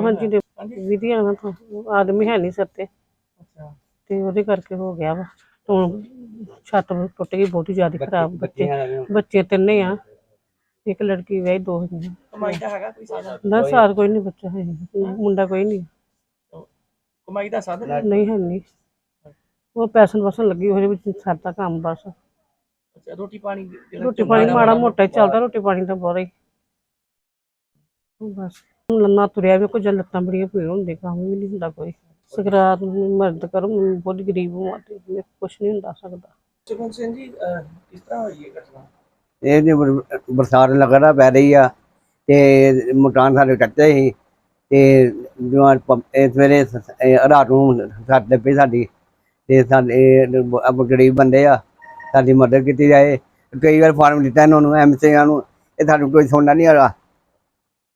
ਹਾਂਜੀ ਦੇ ਹਾਂਜੀ। ਵਿਧੀ ਆਣਾ ਤਾਂ ਆਦਮੀ ਹੈ ਨਹੀਂ ਸਿਰ ਤੇ। ਅੱਛਾ। ਤੇ ਉਹਦੇ ਕਰਕੇ ਹੋ ਗਿਆ ਵਾ। ਹੁਣ ਛੱਤ ਟੁੱਟ ਗਈ ਬਹੁਤੀ ਜ਼ਿਆਦਾ ਖਰਾਬ ਬੱਚੇ। ਬੱਚੇ ਤਿੰਨੇ ਆ। ਇੱਕ ਲੜਕੀ ਵਿਆਹੀ ਦੋ ਹੈਗੀਆਂ ਕਮਾਈ ਦਾ ਹੈਗਾ ਕੋਈ ਸਾਧਨ? ਨਾ ਸਾਰ ਕੋਈ ਨਹੀਂ ਬੱਚਾ ਹੈ। ਮੁੰਡਾ ਕੋਈ ਨਹੀਂ। ਕਮਾਈ ਦਾ ਸਾਧਨ ਨਹੀਂ ਹੈ ਨਹੀਂ। ਉਹ ਪੈਸਨ ਵਸਣ ਲੱਗੀ ਉਹਦੇ ਵਿੱਚ ਸਰਦਾ ਕੰਮ ਬਸ। ਅੱਛਾ ਰੋਟੀ ਪਾਣੀ ਰੋਟੀ ਪਾਣੀ ਮਾੜਾ ਮੋਟਾ ਚੱਲਦਾ ਰੋਟੀ ਪਾਣੀ ਤਾਂ ਬੋਰਾ ਹੀ। ਬਸ। ਲੰਨਾ ਤੁਰਿਆ ਵੀ ਕੁਝ ਲੱਤਾਂ ਬੜੀਆਂ ਪੀੜ ਹੁੰਦੀ ਕੰਮ ਵੀ ਨਹੀਂ ਹੁੰਦਾ ਕੋਈ। ਸਕਰਾਤ ਨੂੰ ਮਦਦ ਕਰੋ ਮੈਂ ਬਹੁਤ ਗਰੀਬ ਹਾਂ ਤੇ ਮੇਰੇ ਕੁਝ ਨਹੀਂ ਹੁੰਦਾ ਸਕਦਾ। ਸੁਖਨ ਸਿੰਘ ਜੀ ਅਹ, ਕਿਸ ਤਰ੍ਹਾਂ ਹੋਈ ਇਹ ਘਟਨਾ? ਇਹ ਜੀ ਬਰ- ਬਰਸਾਤ ਪੈ ਰਹੀ ਆ ਤੇ ਮਕਾਨ ਸਾਡੇ ਕੱਚੇ ਸੀ ਤੇ ਜਵਾਨ ਪ- ਇਹ ਸਵੇਰੇ ਸ- ਇਹ ਰਾਤ ਨੂੰ ਸਾਡੇ ਪਈ ਸਾਡੀ ਤੇ ਸਾਡੇ ਅਬ ਗਰੀਬ ਬੰਦੇ ਆ ਸਾਡੀ ਮਦਦ ਕੀਤੀ ਜਾਏ। ਕਈ ਵਾਰ ਫਾਰਮ ਦਿੱਤਾ ਇਹਨਾਂ ਨੂੰ ਐਮਸੀਆਂ ਨੂੰ ਇਹ ਸਾਨੂੰ ਕੋਈ ਸੁਣਨਾ ਨਹੀਂ ਹੈਗਾ।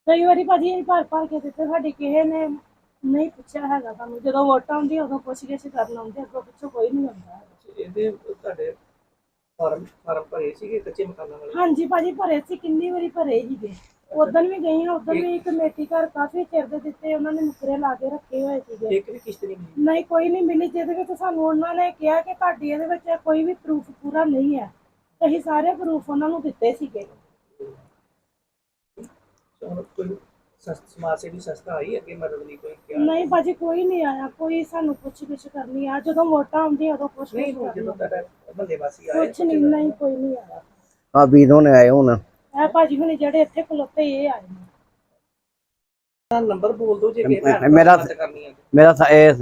ਕਈ ਵਾਰੀ ਭਾਜੀ ਅਸੀਂ ਭਰ ਭਰ ਕੇ ਦਿੱਤੇ ਸਾਡੀ ਕਿਸੇ ਨੇ ਨਹੀਂ ਪੁੱਛਿਆ ਹੈਗਾ ਸਾਨੂੰ। ਜਦੋਂ ਵੋਟਾਂ ਆਉਂਦੀ ਉਦੋਂ ਪੁੱਛ ਗਿੱਛ ਕਰਨ ਆਉਂਦੇ ਅੱਗੋਂ ਪਿੱਛੋਂ ਕੋਈ ਨਹੀਂ ਆਉਂਦਾ ਇਹਦੇ ਤੁਹਾਡੇ ਫਾਰਮ ਫਾਰਮ ਭਰੇ ਸੀਗੇ ਕੱਚੇ ਮਕਾਨਾਂ ਵਾਲੇ? ਹਾਂਜੀ ਭਾਜੀ ਭਰੇ ਸੀ ਕਿੰਨੀ ਵਾਰੀ ਭਰੇ ਸੀਗੇ। ਉਦੋਂ ਵੀ ਗਈ ਹਾਂ ਉਦੋਂ ਵੀ ਕਮੇਟੀ ਘਰ ਕਾਫੀ ਚਿਰ ਦੇ ਦਿੱਤੇ ਉਹਨਾਂ ਨੇ ਮੁਕਰੇ ਲਾ ਕੇ ਰੱਖੇ ਹੋਏ ਸੀਗੇ। ਇੱਕ ਵੀ ਕਿਸ਼ਤ ਨਹੀਂ ਮਿਲੀ? ਨਹੀਂ ਕੋਈ ਨਹੀਂ ਮਿਲੀ ਜਿਹਦੇ ਵਿੱਚ ਸਾਨੂੰ ਉਹਨਾਂ ਨੇ ਕਿਹਾ ਕਿ ਤੁਹਾਡੀ ਇਹਦੇ ਵਿੱਚ ਕੋਈ ਵੀ ਪ੍ਰੂਫ ਪੂਰਾ ਨਹੀਂ ਹੈ। ਅਸੀਂ ਸਾਰੇ ਪ੍ਰੂਫ ਉਹਨਾਂ ਨੂੰ ਦਿੱਤੇ ਸੀਗੇ। ਹੁਣ ਕੋਈ ਸਸਤ ਸਮਾਜ ਸੇਵੀ ਸੰਸਥਾ ਆਈ ਅੱਗੇ ਮਦਦ ਲਈ ਕੋਈ ਕਿਹਾ? ਨਹੀਂ ਭਾਜੀ ਕੋਈ ਨਹੀਂ ਆਇਆ। ਕੋਈ ਸਾਨੂੰ ਪੁੱਛ ਗਿੱਛ ਕਰਨੀ ਆ। ਜਦੋਂ ਵੋਟਾਂ ਆਉਂਦੀਆਂ ਉਦੋਂ ਪੁੱਛ ਨਹੀਂ ਗਿੱਛ ਹੁਣ ਕਰਨੀ। ਜਦੋਂ ਤੁਹਾਡਾ ਬੰਦੇ ਵਾਸੀ ਆਏ ਕੁਛ ਨਹੀਂ ਨਹੀਂ ਕੋਈ ਨਹੀਂ ਆਇਆ। ਆ ਵੀਰੋਂ ਨੇ ਆਏ ਹੁਣ। ਇਹ ਭਾਜੀ ਹੁਣੇ ਜਿਹੜੇ ਇੱਥੇ ਖਲੋਤੇ ਇਹ ਆਏ ਨੇ। ਨੰਬਰ ਬੋਲ ਦਿਓ ਜੇ ਕਿਸੇ ਭੈਣ ਭਰਾ ਮੇਰਾ- ਮਦਦ ਕਰਨੀ ਹੈ ਮੇਰਾ ਸ- ਇਹ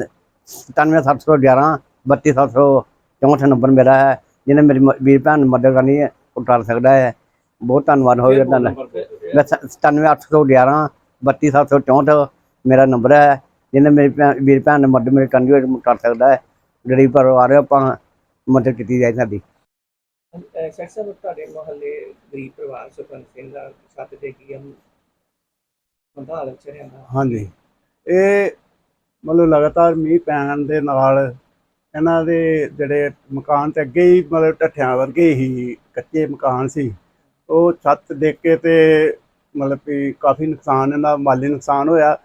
97711 32764 ਨੰਬਰ ਮੇਰਾ ਹੈ। ਜਿਹਨੇ ਮੇਰੀ ਮ- ਵੀਰ ਭੈਣ ਨੂੰ ਮਦਦ ਕਰਨੀ ਹੈ ਉਹ ਕਰ ਸਕਦਾ ਹੈ। ਬਹੁਤ ਧੰਨਵਾਦ ਹੋਵੇਗਾ ਤੁਹਾਡਾ। ਮੈਂ 97811 32764 ਮੇਰਾ ਨੰਬਰ ਹੈ ਜਿਹਨੇ ਮੇਰੀ ਭੈਣ ਵੀਰ ਭੈਣ ਨੇ ਮਦਦ ਮੇਰੀ ਉਹ ਕਰ ਸਕਦਾ ਹੈ ਗਰੀਬ ਪਰਿਵਾਰ ਹੈ, ਆਪਾਂ ਮਦਦ ਕੀਤੀ ਜਾਏ ਸਾਡੀ। ਸਾਹਿਬ ਤੁਹਾਡੇ ਮੁਹੱਲੇ ਗਰੀਬ ਪਰਿਵਾਰ ਸੁਖਨ ਸਿੰਘ ਦਾ ਛੱਤ ਤੇ ਕੀ ਹਮ ਬੰਦਾ ਲੱਛਰਿਆਂ ਦਾ ਹਾਂਜੀ। ਇਹ ਮਤਲਬ ਲਗਾਤਾਰ ਮੀਂਹ ਪੈਣ ਦੇ ਨਾਲ ਇਹਨਾਂ ਦੇ ਜਿਹੜੇ ਮਕਾਨ ਤੇ ਅੱਗੇ ਹੀ ਮਤਲਬ ਢੱਠਿਆਂ ਵਰਗੇ ਹੀ ਕੱਚੇ ਮਕਾਨ ਸੀ। ਉਹ ਛੱਤ ਦੇਖ ਕੇ ਤੇ ਮਤਲਬ ਕਿ ਕਾਫੀ ਨੁਕਸਾਨ, ਇਹਨਾਂ ਮਾਲੀ ਨੁਕਸਾਨ ਹੋਇਆ।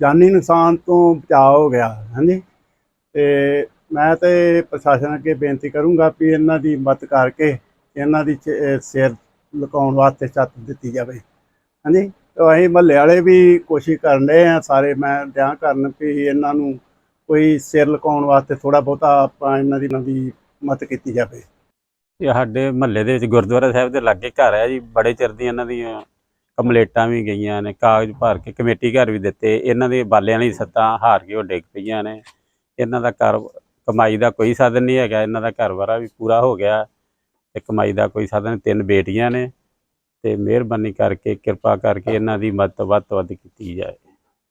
ਜਾਨੀ ਨੁਕਸਾਨ ਤੋਂ ਬਚਾਅ ਹੋ ਗਿਆ, ਹਾਂਜੀ। ਤੇ ਮੈਂ ਤੇ ਪ੍ਰਸ਼ਾਸਨ ਅੱਗੇ ਬੇਨਤੀ ਕਰੂੰਗਾ ਵੀ ਇਹਨਾਂ ਦੀ ਮਦਦ ਕਰਕੇ ਇਹਨਾਂ ਦੀ ਚ- ਸਿਰ ਲੁਕਾਉਣ ਵਾਸਤੇ ਛੱਤ ਦਿੱਤੀ ਜਾਵੇ, ਹਾਂਜੀ। ਤੇ ਅਸੀਂ ਮਹੱਲੇ ਵਾਲੇ ਵੀ ਕੋਸ਼ਿਸ਼ ਕਰਨ ਰਹੇ ਆ ਸਾਰੇ, ਮੈਂ ਦਿਆਂ ਕਰਨ ਵੀ ਇਹਨਾਂ ਨੂੰ ਕੋਈ ਸਿਰ ਲੁਕਾਉਣ ਵਾਸਤੇ ਥੋੜਾ ਬਹੁਤਾ ਆਪਾਂ ਇਹਨਾਂ ਦੀ ਇਹਨਾਂ ਦੀ ਮਦਦ ਕੀਤੀ ਜਾਵੇ। ਇਹ ਸਾਡੇ ਮਹੱਲੇ ਦੇ ਵਿੱਚ ਗੁਰਦੁਆਰਾ ਸਾਹਿਬ ਦੇ ਲਾਗੇ ਘਰ ਹੈ ਜੀ, ਬੜੇ ਚਿਰ ਦੀਆਂ ਇਹਨਾਂ ਦੀਆਂ ਕੰਪਲੇਟਾਂ ਵੀ ਗਈਆਂ ਨੇ, ਕਾਗਜ਼ ਭਰ ਕੇ ਕਮੇਟੀ ਘਰ ਵੀ ਦਿੱਤੇ, ਇਹਨਾਂ ਦੇ ਬਾਲਿਆਂ ਲਈ ਸੱਤਾਂ ਹਾਰ ਕੇ ਉਹ ਡਿੱਗ ਪਈਆਂ ਨੇ, ਇਹਨਾਂ ਦਾ ਘਰ ਕਮਾਈ ਦਾ ਕੋਈ ਸਾਧਨ ਨਹੀਂ ਹੈਗਾ, ਇਹਨਾਂ ਦਾ ਘਰ ਵਾਰਾ ਵੀ ਪੂਰਾ ਹੋ ਗਿਆ ਤੇ ਕਮਾਈ ਦਾ ਕੋਈ ਸਾਧਨ ਤਿੰਨ ਬੇਟੀਆਂ ਨੇ ਤੇ ਮਿਹਰਬਾਨੀ ਕਰਕੇ, ਕਿਰਪਾ ਕਰਕੇ ਇਹਨਾਂ ਦੀ ਮਦਦ ਵੱਧ ਤੋਂ ਵੱਧ ਕੀਤੀ ਜਾਏ।